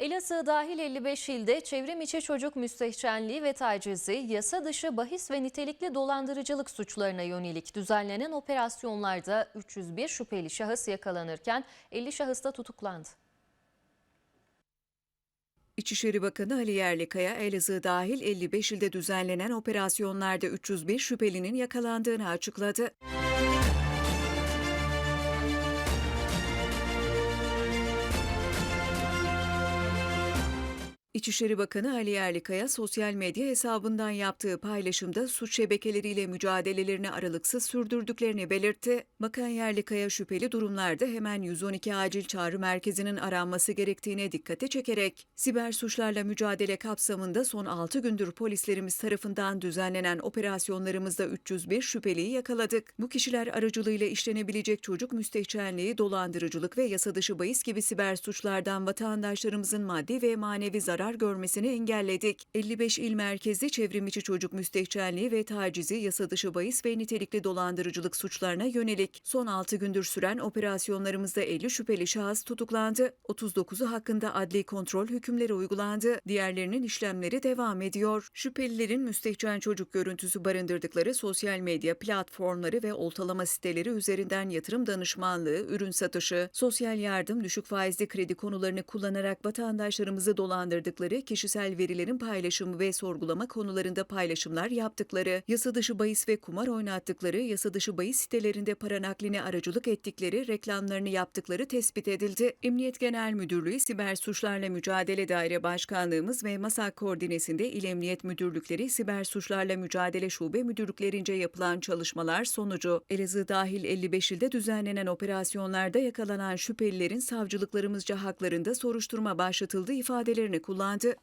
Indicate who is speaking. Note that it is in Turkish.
Speaker 1: Elazığ dahil 55 ilde çevrim içi çocuk müstehcenliği ve tacizi, yasa dışı bahis ve nitelikli dolandırıcılık suçlarına yönelik düzenlenen operasyonlarda 301 şüpheli şahıs yakalanırken 50 şahıs da tutuklandı.
Speaker 2: İçişleri Bakanı Ali Yerlikaya, Elazığ dahil 55 ilde düzenlenen operasyonlarda 301 şüphelinin yakalandığını açıkladı. İçişleri Bakanı Ali Yerlikaya sosyal medya hesabından yaptığı paylaşımda suç şebekeleriyle mücadelelerini aralıksız sürdürdüklerini belirtti. Bakan Yerlikaya şüpheli durumlarda hemen 112 acil çağrı merkezinin aranması gerektiğine dikkate çekerek siber suçlarla mücadele kapsamında son 6 gündür polislerimiz tarafından düzenlenen operasyonlarımızda 301 şüpheliyi yakaladık. Bu kişiler aracılığıyla işlenebilecek çocuk müstehcenliği, dolandırıcılık ve yasa dışı bahis gibi siber suçlardan vatandaşlarımızın maddi ve manevi zarar görmesini engelledik. 55 il merkezli çevrimiçi çocuk müstehcenliği ve tacizi, yasa dışı bahis ve nitelikli dolandırıcılık suçlarına yönelik son 6 gündür süren operasyonlarımızda 50 şüpheli şahıs tutuklandı. 39'u hakkında adli kontrol hükümleri uygulandı. Diğerlerinin işlemleri devam ediyor. Şüphelilerin müstehcen çocuk görüntüsü barındırdıkları sosyal medya platformları ve oltalama siteleri üzerinden yatırım danışmanlığı, ürün satışı, sosyal yardım, düşük faizli kredi konularını kullanarak vatandaşlarımızı dolandırdıkları, kişisel verilerin paylaşımı ve sorgulama konularında paylaşımlar yaptıkları, yasa dışı bahis ve kumar oynattıkları, yasa dışı bahis sitelerinde para nakline aracılık ettikleri, reklamlarını yaptıkları tespit edildi. Emniyet Genel Müdürlüğü Siber Suçlarla Mücadele Daire Başkanlığımız ve MASAK koordinesinde İl Emniyet Müdürlükleri Siber Suçlarla Mücadele Şube Müdürlüklerince yapılan çalışmalar sonucu Elazığ dahil 55 ilde düzenlenen operasyonlarda yakalanan şüphelilerin savcılıklarımızca haklarında soruşturma başlatıldığı ifadelerini kullandı. demande